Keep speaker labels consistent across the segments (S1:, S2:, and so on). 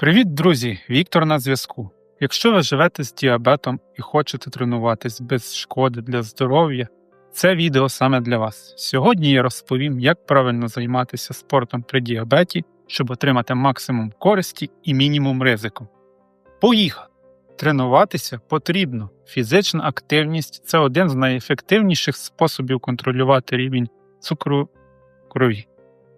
S1: Привіт, друзі! Віктор на зв'язку. Якщо ви живете з діабетом і хочете тренуватись без шкоди для здоров'я, це відео саме для вас. Сьогодні я розповім, як правильно займатися спортом при діабеті, щоб отримати максимум користі і мінімум ризику. Поїхали! Тренуватися потрібно. Фізична активність це один з найефективніших способів контролювати рівень цукру крові.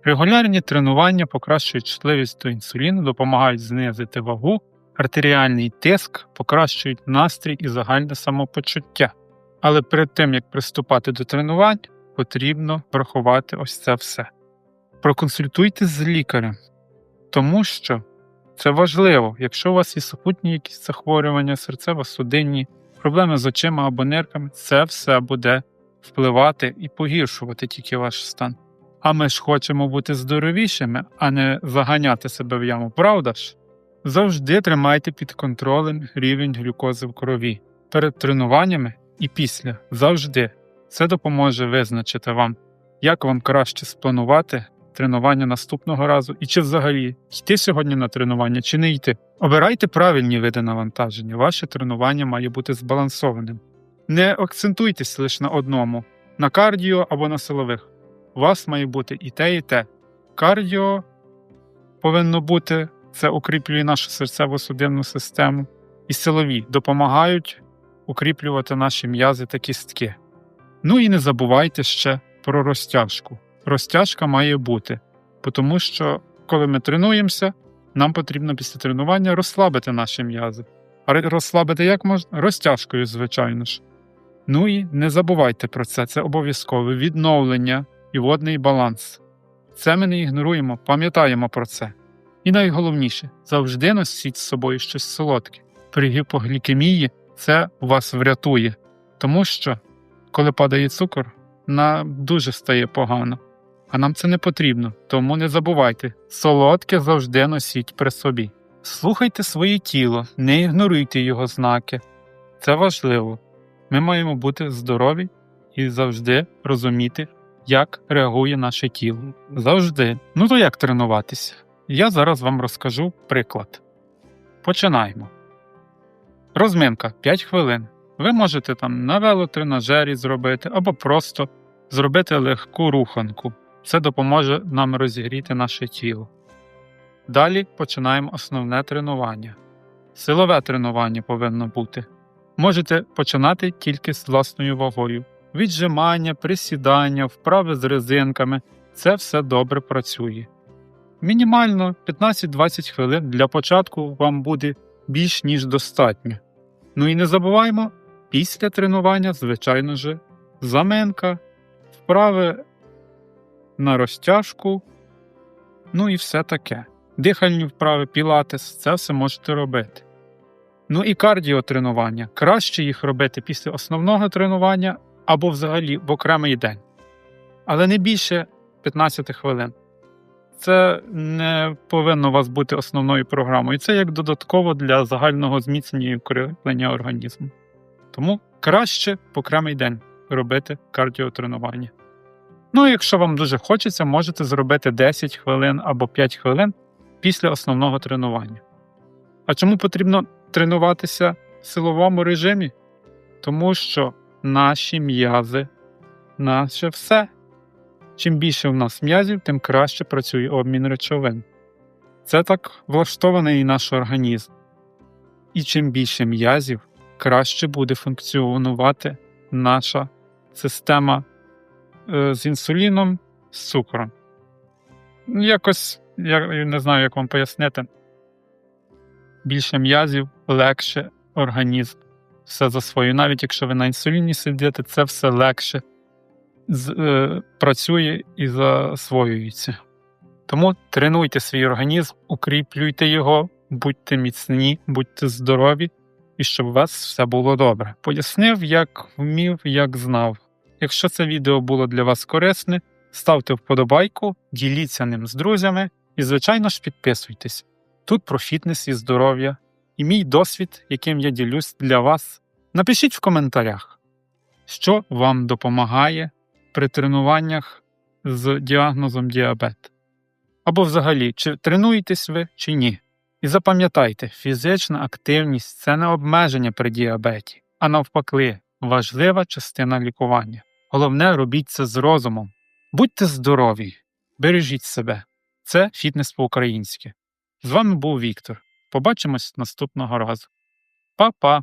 S1: Регулярні тренування покращують чутливість до інсуліну, допомагають знизити вагу, артеріальний тиск, покращують настрій і загальне самопочуття. Але перед тим як приступати до тренувань, потрібно врахувати ось це все. Проконсультуйтесь з лікарем, тому що це важливо, якщо у вас є супутні якісь захворювання, серцево-судинні, проблеми з очима або нирками, це все буде впливати і погіршувати тільки ваш стан. А ми ж хочемо бути здоровішими, а не заганяти себе в яму, правда ж? Завжди тримайте під контролем рівень глюкози в крові перед тренуваннями і після. Завжди. Це допоможе визначити вам, як вам краще спланувати тренування наступного разу і чи взагалі йти сьогодні на тренування, чи не йти. Обирайте правильні види навантаження. Ваше тренування має бути збалансованим. Не акцентуйтесь лише на одному, на кардіо або на силових. У вас має бути і те, і те. Кардіо повинно бути, це укріплює нашу серцево-судинну систему, і силові допомагають укріплювати наші м'язи та кістки. Ну і не забувайте ще про розтяжку. Розтяжка має бути, тому що коли ми тренуємося, нам потрібно після тренування розслабити наші м'язи. А розслабити як можна? Розтяжкою, звичайно ж. Ну і не забувайте про це, це обов'язкове відновлення і водний баланс. Це ми не ігноруємо, пам'ятаємо про це. І найголовніше, завжди носіть з собою щось солодке. При гіпоглікемії це вас врятує, тому що, коли падає цукор, нам дуже стає погано, а нам це не потрібно, тому не забувайте, солодке завжди носіть при собі. Слухайте своє тіло, не ігноруйте його знаки. Це важливо. Ми маємо бути здорові і завжди розуміти, як реагує наше тіло. Завжди. Ну то як тренуватися? Я зараз вам розкажу приклад. Починаємо. Розминка 5 хвилин. Ви можете там на велотренажері зробити або просто зробити легку руханку. Це допоможе нам розігріти наше тіло. Далі починаємо основне тренування. Силове тренування повинно бути. Можете починати тільки з власною вагою. Віджимання, присідання, вправи з резинками це все добре працює. Мінімально 15-20 хвилин для початку вам буде більш ніж достатньо. Ну і не забуваємо, після тренування, звичайно ж, заменка, вправи на розтяжку, ну і все таке. Дихальні вправи, пілатес, це все можете робити. Ну і кардіотренування. Краще їх робити після основного тренування або взагалі в окремий день. Але не більше 15 хвилин. Це не повинно у вас бути основною програмою. Це як додатково для загального зміцнення і укріплення організму. Тому краще в окремий день робити кардіотренування. Ну, якщо вам дуже хочеться, можете зробити 10 хвилин або 5 хвилин після основного тренування. А чому потрібно тренуватися в силовому режимі? Тому що наші м'язи, наше все. Чим більше в нас м'язів, тим краще працює обмін речовин. Це так влаштований і наш організм. І чим більше м'язів, краще буде функціонувати наша система е, з інсуліном, з цукром. Якось, я не знаю, як вам пояснити, більше м'язів, легше організм все засвоює. Навіть якщо ви на інсуліні сидите, це все легше з, е, працює і засвоюється. Тому тренуйте свій організм, укріплюйте його, будьте міцні, будьте здорові і щоб у вас все було добре. Пояснив, як вмів, як знав. Якщо це відео було для вас корисне, ставте вподобайку, діліться ним з друзями і, звичайно ж, підписуйтесь. Тут про фітнес і здоров'я, і мій досвід, яким я ділюсь для вас. Напишіть в коментарях, що вам допомагає при тренуваннях з діагнозом діабет. Або взагалі, чи тренуєтесь ви, чи ні. І запам'ятайте, фізична активність це не обмеження при діабеті, а навпаки, важлива частина лікування. Головне, робіть це з розумом. Будьте здорові, бережіть себе. Це фітнес по-українськи. З вами був Віктор. Побачимось наступного разу. Па-па!